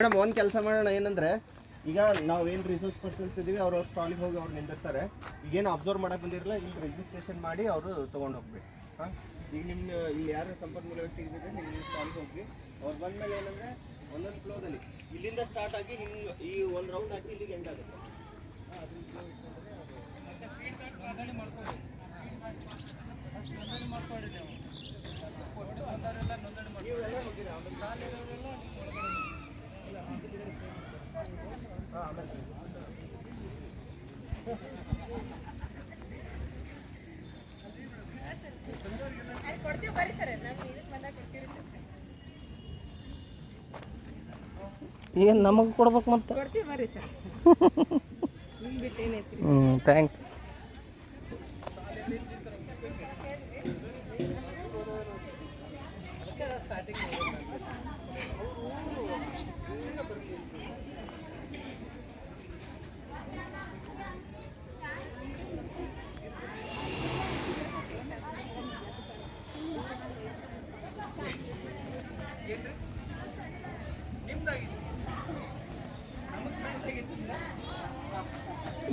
Madam, ಒಂದು ಕೆಲಸ ಮಾಡೋಣ. ಏನಂದ್ರೆ, ಈಗ ನಾವು ಏನು ರಿಸೋರ್ಸ್ ಪರ್ಸನ್ಸ್ ಇದೀವಿ, ಅವ್ರ ಸ್ಟಾಲಿಗೆ ಹೋಗಿ ಅವ್ರು ನಿಂದಿರ್ತಾರೆ. ಈಗೇನು ಅಬ್ಸರ್ವ್ ಮಾಡಕ್ಕೆ ಬಂದಿರಲ್ಲ ಇಲ್ಲಿ ರಿಜಿಸ್ಟ್ರೇಷನ್ ಮಾಡಿ ಅವರು ತೊಗೊಂಡು ಹೋಗ್ಬೇಕು. ಹಾಂ? ಈಗ ನಿಮ್ಮ ಇಲ್ಲಿ ಯಾರು ಸಂಪನ್ಮೂಲ ವ್ಯಕ್ತಿ ಇದ್ದಾರೆ ನಿಮ್ಮ ಸ್ಟಾಲಿಗೆ ಹೋಗಿ ಅವ್ರು ಬಂದ್ಮೇಲೆ ಏನಂದ್ರೆ, ಒಂದೊಂದು ಫ್ಲೋದಲ್ಲಿ ಇಲ್ಲಿಂದ ಸ್ಟಾರ್ಟ್ ಆಗಿ ಹಿಂಗೆ ಈ ಒಂದು ರೌಂಡ್ ಹಾಕಿ ಇಲ್ಲಿಗೆ ಎಂಡ್ ಆಗುತ್ತೆ. ಕೊಡ್ತೀವಿ ಬರ್ರಿ ಸರ್ ನಮ್ಮ ಇದಕ್ಕೆ ಬಂದಾಗ ಕೊಡ್ತೀವಿ ಸರ್ ಏನು ನಮಗೆ ಕೊಡ್ಬೇಕು ಮತ್ತೆ? ಕೊಡ್ತೀವಿ ಬರ್ರಿ ಸರ್. ನಿಮ್ಗೆ ಬಿಟ್ಟು ಏನೈತಿ ಹ್ಞೂ ಥ್ಯಾಂಕ್ಸ್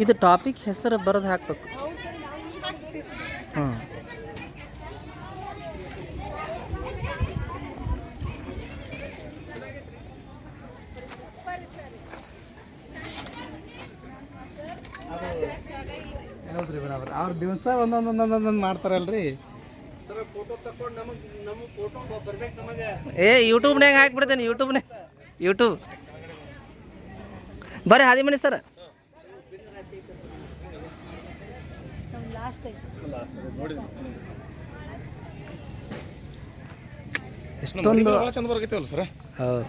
ಇದು ಟಾಪಿಕ್ ಹೆಸರು ಬರೆದು ಹಾಕ್ಬೇಕು. ಹ್ಞೂ ಹೌದ್ರಿ ಬರಾಬರ್ ಅವ್ರು? ದಿವಸ ಒಂದೊಂದೊಂದೊಂದೊಂದೊಂದು ಒಂದೊಂದೊಂದು ಮಾಡ್ತಾರಲ್ರಿ. ಏ ಯೂಟ್ಯೂಬ್ನಾಗ ಹಾಕ್ಬಿಡ್ತೇನೆ ಯೂಟ್ಯೂಬ್ನಾಗ ಯೂಟ್ಯೂಬ್ ಬರ್ರಿ ಹಾದಿ ಮನಿ ಸರ್ ಎಷ್ಟೊಂದು ಚಂದ ಬರಕೈತವಲ್ಲ ಸರ್? ಹೌದು.